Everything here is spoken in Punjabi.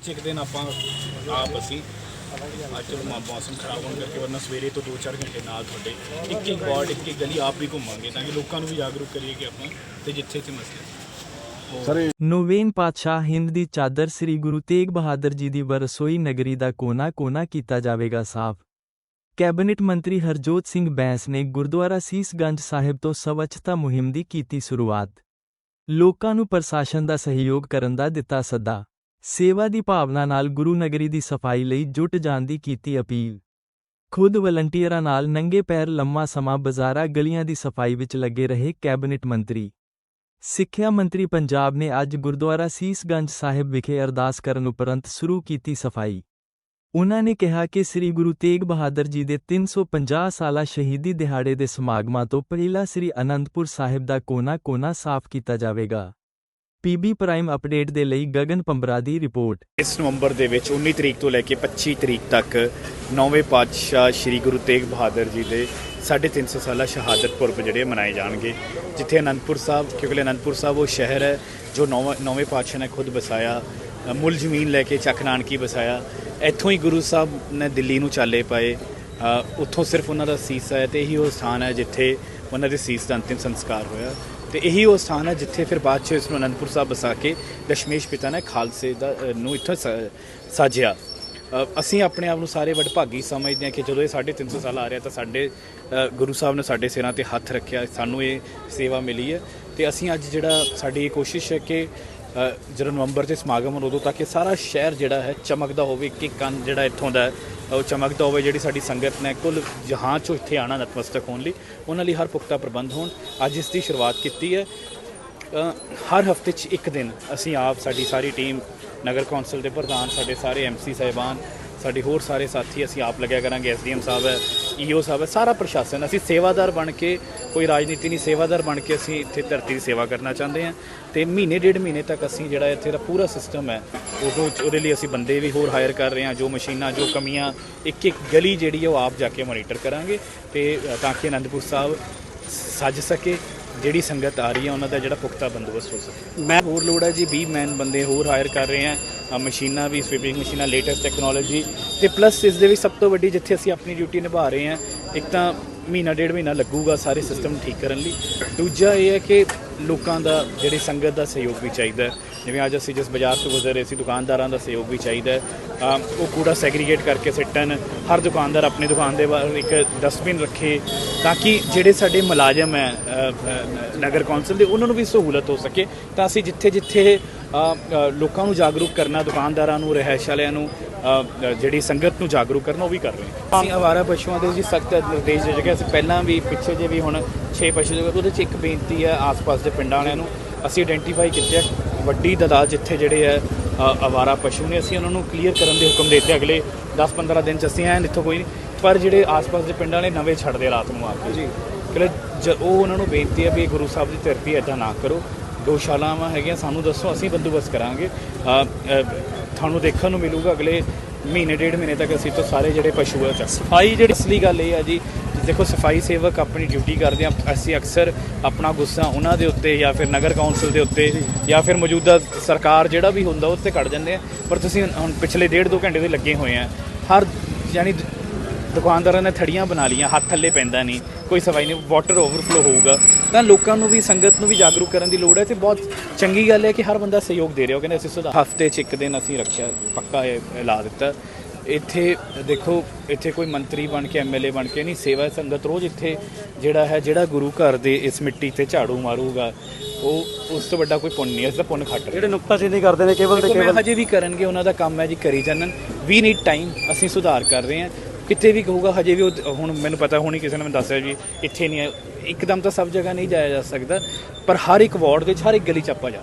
ਪਿੱਛੇ ਇੱਕ ਦਿਨ ਆਪਾਂ ਆਪ ਅਸੀਂ ਅੱਜ ਮਾ- ਮੌਸਮ ਖਰਾਬ ਹੋਣ ਕਰਕੇ ਵਰਨਾ ਸਵੇਰੇ ਤੋਂ 2-4 ਘੰਟੇ ਨਾਲ ਤੁਹਾਡੇ ਇੱਕ ਇੱਕ ਵਾਰਡ ਇੱਕ ਇੱਕ ਗਲੀ ਆਪ ਵੀ ਘੁੰਮਾਂਗੇ ਤਾਂ ਕਿ ਲੋਕਾਂ ਨੂੰ ਵੀ ਜਾਗਰੂਕ ਕਰੀਏ ਕਿ ਆਪਾਂ ਤੇ ਜਿੱਥੇ ਇੱਥੇ ਮਸਲੇ ਨੌਵੇਨ ਪਾਤਸ਼ਾਹ ਹਿੰਦ ਦੀ ਚਾਦਰ ਸ੍ਰੀ ਗੁਰੂ ਤੇਗ ਬਹਾਦਰ ਜੀ ਦੀ ਵਰਸੋਈ ਨਗਰੀ ਦਾ ਕੋਨਾ-ਕੋਨਾ ਕੀਤਾ ਜਾਵੇਗਾ ਸਾਫ਼। ਕੈਬਨਿਟ ਮੰਤਰੀ ਹਰਜੋਤ ਸਿੰਘ ਬੈਂਸ ਨੇ ਗੁਰਦੁਆਰਾ ਸੀਸਗੰਜ ਸਾਹਿਬ ਤੋਂ ਸਵੱਛਤਾ ਮੁਹਿੰਮ ਦੀ ਕੀਤੀ ਸ਼ੁਰੂਆਤ। ਲੋਕਾਂ ਨੂੰ ਪ੍ਰਸ਼ਾਸਨ ਦਾ ਸਹਿਯੋਗ ਕਰਨ ਦਾ ਦਿੱਤਾ ਸੱਦਾ। ਸੇਵਾ ਦੀ ਭਾਵਨਾ ਨਾਲ ਗੁਰੂ ਨਗਰੀ ਦੀ ਸਫ਼ਾਈ ਲਈ ਜੁਟ ਜਾਣ ਦੀ ਕੀਤੀ ਅਪੀਲ। ਖੁਦ ਵਲੰਟੀਅਰਾਂ ਨਾਲ ਨੰਗੇ ਪੈਰ ਲੰਮਾ ਸਮਾਂ ਬਾਜ਼ਾਰਾਂ ਗਲੀਆਂ ਦੀ ਸਫ਼ਾਈ ਵਿੱਚ ਲੱਗੇ ਰਹੇ ਕੈਬਨਿਟ ਮੰਤਰੀ। ਸਿੱਖਿਆ ਮੰਤਰੀ ਪੰਜਾਬ ਨੇ ਅੱਜ ਗੁਰਦੁਆਰਾ ਸੀਸਗੰਜ ਸਾਹਿਬ ਵਿਖੇ ਅਰਦਾਸ ਕਰਨ ਉਪਰੰਤ ਸ਼ੁਰੂ ਕੀਤੀ ਸਫ਼ਾਈ। ਉਹਨਾਂ ਨੇ ਕਿਹਾ ਕਿ ਸ੍ਰੀ ਗੁਰੂ ਤੇਗ ਬਹਾਦਰ ਜੀ ਦੇ 350 ਸਾਲਾ ਸ਼ਹੀਦੀ ਦਿਹਾੜੇ ਦੇ ਸਮਾਗਮਾਂ ਤੋਂ ਪਹਿਲਾਂ ਸ੍ਰੀ ਅਨੰਦਪੁਰ ਸਾਹਿਬ ਦਾ ਕੋਨਾ-ਕੋਨਾ ਸਾਫ਼ ਕੀਤਾ ਜਾਵੇਗਾ। ਪੀਬੀ ਪ੍ਰਾਈਮ ਅਪਡੇਟ ਦੇ ਲਈ ਗਗਨ ਪੰਬਰਾ ਦੀ ਰਿਪੋਰਟ। ਇਸ ਨਵੰਬਰ ਦੇ ਵਿੱਚ 19 ਤਰੀਕ ਤੋਂ ਲੈ ਕੇ 25 ਤਰੀਕ ਤੱਕ ਨੌਵੇਂ ਪਾਤਸ਼ਾਹ ਸ੍ਰੀ ਗੁਰੂ ਤੇਗ ਬਹਾਦਰ ਜੀ ਦੇ 350 ਸਾਲਾ ਸ਼ਹਾਦਤ ਪੁਰਬ ਜਿਹੜੇ ਮਨਾਏ ਜਾਣਗੇ, ਜਿੱਥੇ ਅਨੰਦਪੁਰ ਸਾਹਿਬ, ਕਿਉਂਕਿ ਅਨੰਦਪੁਰ ਸਾਹਿਬ ਉਹ ਸ਼ਹਿਰ ਹੈ ਜੋ ਨੌਵੇਂ ਨੌਵੇਂ ਪਾਤਸ਼ਾਹ ਨੇ ਖੁਦ ਵਸਾਇਆ, ਮੁੱਲ ਜ਼ਮੀਨ ਲੈ ਕੇ ਚੱਕ ਨਾਨਕੀ ਵਸਾਇਆ, ਇੱਥੋਂ ਹੀ ਗੁਰੂ ਸਾਹਿਬ ਨੇ ਦਿੱਲੀ ਨੂੰ ਚਾਲੇ ਪਾਏ ਉੱਥੋਂ ਸਿਰਫ ਉਹਨਾਂ ਦਾ ਸੀਸ ਹੈ ਤੇ ਇਹੀ ਉਹ ਸਥਾਨ ਹੈ ਜਿੱਥੇ ਉਹਨਾਂ ਦੇ ਸੀਸ ਦਾ ਅੰਤਿਮ ਸੰਸਕਾਰ ਹੋਇਆ। ਤੇ ਇਹੀ ਉਹ ਸਥਾਨ ਹੈ ਜਿੱਥੇ ਫਿਰ ਬਾਅਦ ਚ ਇਸ ਨੂੰ ਅਨੰਦਪੁਰ ਸਾਹਿਬ ਵਸਾ ਕੇ ਦਸ਼ਮੇਸ਼ ਪਿਤਾ ਨੇ ਖਾਲਸੇ ਦਾ ਨੂੰ ਇੱਥੋਂ ਸ- ਸਾਜਿਆ। ਅਸੀਂ ਆਪਣੇ ਆਪ ਨੂੰ ਸਾਰੇ ਵਡਭਾਗੀ ਸਮਝਦੇ ਹਾਂ ਕਿ ਜਦੋਂ ਇਹ 350 ਸਾਲ ਆ ਰਿਹਾ ਤਾਂ ਸਾਡੇ ਗੁਰੂ ਸਾਹਿਬ ਨੇ ਸਾਡੇ ਸਿਰਾਂ ਤੇ ਹੱਥ ਰੱਖਿਆ, ਸਾਨੂੰ ਇਹ ਸੇਵਾ ਮਿਲੀ ਹੈ। ਤੇ ਅਸੀਂ ਅੱਜ ਜਿਹੜਾ ਸਾਡੀ ਇਹ ਕੋਸ਼ਿਸ਼ ਹੈ ਕਿ ਜਦੋਂ ਨਵੰਬਰ ਦੇ ਸਮਾਗਮ ਹੋਣ ਉਦੋਂ ਤੱਕ ਇਹ ਸਾਰਾ ਸ਼ਹਿਰ ਜਿਹੜਾ ਹੈ ਚਮਕਦਾ ਹੋਵੇ ਕਿ ਕੰਨ ਜਿਹੜਾ ਇੱਥੋਂ ਦਾ ਉਹ ਚਮਕਦਾ ਹੋਵੇ ਜਿਹੜੀ ਸਾਡੀ ਸੰਗਤ ਨੇ ਕੁੱਲ ਜਹਾਂ ਚੋਂ ਇੱਥੇ ਆਣਾ ਨਤਮਸਤਕ ਹੋਣ ਲਈ, ਉਹਨਾਂ ਲਈ ਹਰ ਪੁਖਤਾ ਪ੍ਰਬੰਧ ਹੋਣ। ਅੱਜ ਇਸ ਦੀ ਸ਼ੁਰੂਆਤ ਕੀਤੀ ਹੈ। ਹਰ ਹਫ਼ਤੇ 'ਚ ਇੱਕ ਦਿਨ ਅਸੀਂ ਆਪ ਸਾਡੀ ਸਾਰੀ ਟੀਮ, ਨਗਰ ਕੌਂਸਲ ਦੇ ਪ੍ਰਧਾਨ, ਸਾਡੇ ਸਾਰੇ ਐਮਸੀ ਸਾਹਿਬਾਨ ਸਾਡੇ ਹੋਰ ਸਾਰੇ ਸਾਥੀ ਅਸੀਂ ਆਪ ਲੱਗਿਆ ਕਰਾਂਗੇ, ਐਸਡੀਐਮ ਸਾਹਿਬ ਹੈ ਈਓ ਸਾਹਿਬ ਹੈ, ਸਾਰਾ ਪ੍ਰਸ਼ਾਸਨ, ਅਸੀਂ ਸੇਵਾਦਾਰ ਬਣ ਕੇ, ਕੋਈ ਰਾਜਨੀਤੀ ਨਹੀਂ, ਸੇਵਾਦਾਰ ਬਣ ਕੇ ਅਸੀਂ ਇੱਥੇ ਧਰਤੀ ਦੀ ਸੇਵਾ ਕਰਨਾ ਚਾਹੁੰਦੇ ਹਾਂ ਤੇ ਮਹੀਨੇ, ਡੇਢ ਮਹੀਨੇ ਤੱਕ ਅਸੀਂ ਜਿਹੜਾ ਇੱਥੇ ਦਾ ਪੂਰਾ ਸਿਸਟਮ ਹੈ ਉਹ ਉਹਦੇ ਲਈ ਅਸੀਂ ਬੰਦੇ ਵੀ ਹੋਰ ਹਾਇਰ ਕਰ ਰਹੇ ਹਾਂ, ਜੋ ਮਸ਼ੀਨਾਂ, ਜੋ ਕਮੀਆਂ ਇੱਕ ਇੱਕ ਗਲੀ ਜਿਹੜੀ ਹੈ ਉਹ ਆਪ ਜਾ ਕੇ ਮੋਨੀਟਰ ਕਰਾਂਗੇ ਤੇ ਤਾਂ ਕਿ ਅਨੰਦਪੁਰ ਸਾਹਿਬ ਸੱਜ ਸਕੇ, ਜਿਹੜੀ ਸੰਗਤ ਆ ਰਹੀ ਹੈ, ਉਹਨਾਂ ਦਾ ਜਿਹੜਾ ਪੁਖਤਾ ਬੰਦੋਬਸਤ ਹੋ ਸਕੇ। ਮੈਂ ਹੋਰ ਲੋੜ ਹੈ ਜੀ 20 ਮੈਨ ਬੰਦੇ ਹੋਰ ਹਾਇਰ ਕਰ ਰਹੇ ਹਾਂ ਮਸ਼ੀਨਾਂ ਵੀ ਸਵੀਪਿੰਗ ਮਸ਼ੀਨਾਂ ਲੇਟੈਸਟ ਟੈਕਨੋਲੋਜੀ ਤੇ ਪਲੱਸ ਇਸ ਦੇ ਵਿੱਚ ਸਭ ਤੋਂ ਵੱਡੀ ਜਿੱਥੇ ਅਸੀਂ ਆਪਣੀ ਡਿਊਟੀ ਨਿਭਾ ਰਹੇ ਹਾਂ, ਇੱਕ ਤਾਂ ਮਹੀਨਾ, ਡੇਢ ਮਹੀਨਾ ਲੱਗੂਗਾ ਸਾਰੇ ਸਿਸਟਮ ਠੀਕ ਕਰਨ ਲਈ। ਦੂਜਾ ਇਹ ਹੈ ਕਿ ਲੋਕਾਂ ਦਾ ਜਿਹੜੀ ਸੰਗਤ ਦਾ ਸਹਿਯੋਗ ਵੀ ਚਾਹੀਦਾ ਹੈ। ਜਿਵੇਂ ਅੱਜ ਅਸੀਂ ਜਿਸ ਬਾਜ਼ਾਰ ਤੋਂ ਗੁਜ਼ਰ ਰਹੇ ਸੀ, ਦੁਕਾਨਦਾਰਾਂ ਦਾ ਸਹਿਯੋਗ ਵੀ ਚਾਹੀਦਾ ਹੈ। ਉਹ ਕੂੜਾ ਸੈਗਰੀਗੇਟ ਕਰਕੇ ਸਿੱਟਣ, ਹਰ ਦੁਕਾਨਦਾਰ ਆਪਣੀ ਦੁਕਾਨ ਦੇ ਬਾਹਰ ਇੱਕ ਡਸਟਬਿਨ ਰੱਖੇ, ਤਾਂ ਕਿ ਜਿਹੜੇ ਸਾਡੇ ਮੁਲਾਜ਼ਮ ਹੈ ਨਗਰ ਕੌਂਸਲ ਦੇ, ਉਹਨਾਂ ਨੂੰ ਵੀ ਸਹੂਲਤ ਹੋ ਸਕੇ। ਤਾਂ ਅਸੀਂ ਜਿੱਥੇ ਜਿੱਥੇ ਲੋਕਾਂ ਨੂੰ ਜਾਗਰੂਕ ਕਰਨਾ ਦੁਕਾਨਦਾਰਾਂ ਨੂੰ ਰਹਿائش ਵਾਲਿਆਂ ਨੂੰ ਜਿਹੜੀ ਸੰਗਤ ਨੂੰ ਜਾਗਰੂਕ ਕਰਨਾ ਉਹ ਵੀ ਕਰ ਰਹੇ ਹਾਂ। ਅਸੀਂ ਆਵਾਰਾ ਪਸ਼ੂਆਂ ਦੇ ਜੀ ਸਖਤ ਨਿਰਦੇਸ਼ ਦੇ ਜਗ੍ਹਾ ਅਸੀਂ ਪਹਿਲਾਂ ਵੀ ਪਿੱਛੇ ਜੇ ਵੀ ਹੁਣ 6 ਪਸ਼ੂ ਦੇ ਉਹਦੇ 'ਚ ਇੱਕ ਬੇਨਤੀ ਹੈ ਆਸ-ਪਾਸ ਦੇ ਪਿੰਡਾਂ ਵਾਲਿਆਂ ਨੂੰ ਅਸੀਂ ਆਈਡੈਂਟੀਫਾਈ ਕੀਤੇ ਵੱਡੀ ਤਦਾਦ ਜਿੱਥੇ ਜਿਹੜੇ ਹੈ ਆਵਾਰਾ ਪਸ਼ੂ ਨੇ ਅਸੀਂ ਉਹਨਾਂ ਨੂੰ ਕਲੀਅਰ ਕਰਨ ਦੇ ਹੁਕਮ ਦਿੱਤੇ ਅਗਲੇ 10-15 ਦਿਨ ਚ ਅਸੀਂ ਐਨ ਇੱਥੋਂ ਕੋਈ ਪਰ ਜਿਹੜੇ ਆਸ-ਪਾਸ ਦੇ ਪਿੰਡਾਂ ਨੇ ਨਵੇਂ ਛੱਡਦੇ ਰਾਤ ਨੂੰ ਆ ਕੇ। ਜੀ। ਕਿ ਉਹ ਉਹਨਾਂ ਨੂੰ ਬੇਨਤੀ ਹੈ ਵੀ ਗੁਰੂ ਸਾਹਿਬ ਦੀ ਧਰਤੀ ਐਦਾਂ ਨਾ ਕਰੋ ਗਊਸ਼ਾਲਾਵਾਂ ਹੈਗੀਆਂ, ਸਾਨੂੰ ਦੱਸੋ, ਅਸੀਂ ਬੰਦੋਬਸਤ ਕਰਾਂਗੇ। ਤੁਹਾਨੂੰ ਦੇਖਣ ਨੂੰ ਮਿਲੂਗਾ, ਅਗਲੇ ਮਹੀਨੇ, ਡੇਢ ਮਹੀਨੇ ਤੱਕ ਅਸੀਂ ਤੋਂ ਸਾਰੇ ਜਿਹੜੇ ਪਸ਼ੂ ਆ ਸਫ਼ਾਈ ਜਿਹੜੀ ਅਸਲੀ ਗੱਲ ਇਹ ਆ ਜੀ, ਦੇਖੋ, ਸਫ਼ਾਈ ਸੇਵਕ ਆਪਣੀ ਡਿਊਟੀ ਕਰਦੇ ਆ, ਅਸੀਂ ਅਕਸਰ ਆਪਣਾ ਗੁੱਸਾ ਉਹਨਾਂ ਦੇ ਉੱਤੇ ਜਾਂ ਫਿਰ ਨਗਰ ਕੌਂਸਲ ਦੇ ਉੱਤੇ ਜਾਂ ਫਿਰ ਮੌਜੂਦਾ ਸਰਕਾਰ ਜਿਹੜਾ ਵੀ ਹੁੰਦਾ, ਉਹ 'ਤੇ ਕੱਢ ਜਾਂਦੇ ਆ। ਪਰ ਤੁਸੀਂ ਹੁਣ- ਪਿਛਲੇ ਡੇਢ ਦੋ ਘੰਟੇ ਦੇ ਲੱਗੇ ਹੋਏ ਆ। ਹਰ ਯਾਨੀ ਦੁਕਾਨਦਾਰਾਂ ਨੇ ਥੜੀਆਂ ਬਣਾ ਲੀਆਂ ਹੱਥ ਥੱਲੇ ਪੈਂਦਾ ਨਹੀਂ ਕੋਈ ਸਫ਼ਾਈ ਨਹੀਂ ਵਾਟਰ ਓਵਰਫਲੋ ਹੋਊਗਾ। ਤਾਂ ਲੋਕਾਂ ਨੂੰ ਵੀ ਸੰਗਤ ਨੂੰ ਵੀ ਜਾਗਰੂਕ ਕਰਨ ਦੀ ਲੋੜ ਹੈ ਤੇ ਬਹੁਤ ਚੰਗੀ ਗੱਲ ਹੈ ਕਿ ਹਰ ਬੰਦਾ ਸਹਿਯੋਗ ਦੇ ਰਿਹਾ ਉਹ ਕਹਿੰਦੇ ਅਸੀਂ ਸੁਧਾਰ ਹਫ਼ਤੇ 'ਚ ਇੱਕ ਦਿਨ ਅਸੀਂ ਰੱਖਿਆ ਪੱਕਾ ਇਹ ਲਾ ਦਿੱਤਾ। ਇੱਥੇ ਦੇਖੋ ਇੱਥੇ ਕੋਈ ਮੰਤਰੀ ਬਣ ਕੇ ਐਮਐਲਏ ਬਣ ਕੇ ਨਹੀਂ ਸੇਵਾ ਸੰਗਤ ਰੋਜ਼ ਇੱਥੇ ਜਿਹੜਾ ਹੈ ਜਿਹੜਾ ਗੁਰੂ ਘਰ ਦੇ ਇਸ ਮਿੱਟੀ ਤੇ ਝਾੜੂ ਮਾਰੂਗਾ ਉਹ ਉਸ ਤੋਂ ਵੱਡਾ ਕੋਈ ਪੁੰਨ ਨਹੀਂ ਇਸ ਦਾ ਪੁੰਨ ਖੱਟ ਰਿਹਾ। ਜਿਹੜੇ ਨੁਕਤਾਚੀਨੀ ਕਰਦੇ ਨੇ ਕੇਵਲ ਤੇ ਕੇਵਲ ਹਜੇ ਵੀ ਕਰਨਗੇ ਉਹਨਾਂ ਦਾ ਕੰਮ ਹੈ ਜੀ ਕਰੀ ਜਾਣਨ। ਵੀ ਨੀਡ ਟਾਈਮ ਅਸੀਂ ਸੁਧਾਰ ਕਰ ਰਹੇ ਹਾਂ। ਕਿਤੇ ਵੀ ਕਹੂਗਾ, ਹਜੇ ਵੀ ਉਹ, ਹੁਣ ਮੈਨੂੰ ਪਤਾ ਹੋਣੀ ਕਿਸੇ ਨੇ ਮੈਨੂੰ ਦੱਸਿਆ ਜੀ, ਇੱਥੇ ਨਹੀਂ ਹੈ। ਇੱਕਦਮ ਤਾਂ ਸਭ ਜਗ੍ਹਾ ਨਹੀਂ ਜਾਇਆ ਜਾ ਸਕਦਾ, ਪਰ ਹਰ ਇੱਕ ਵਾਰਡ ਦੇ ਵਿੱਚ ਹਰ ਇੱਕ ਗਲੀ ਚ ਆਪਾਂ ਜਾ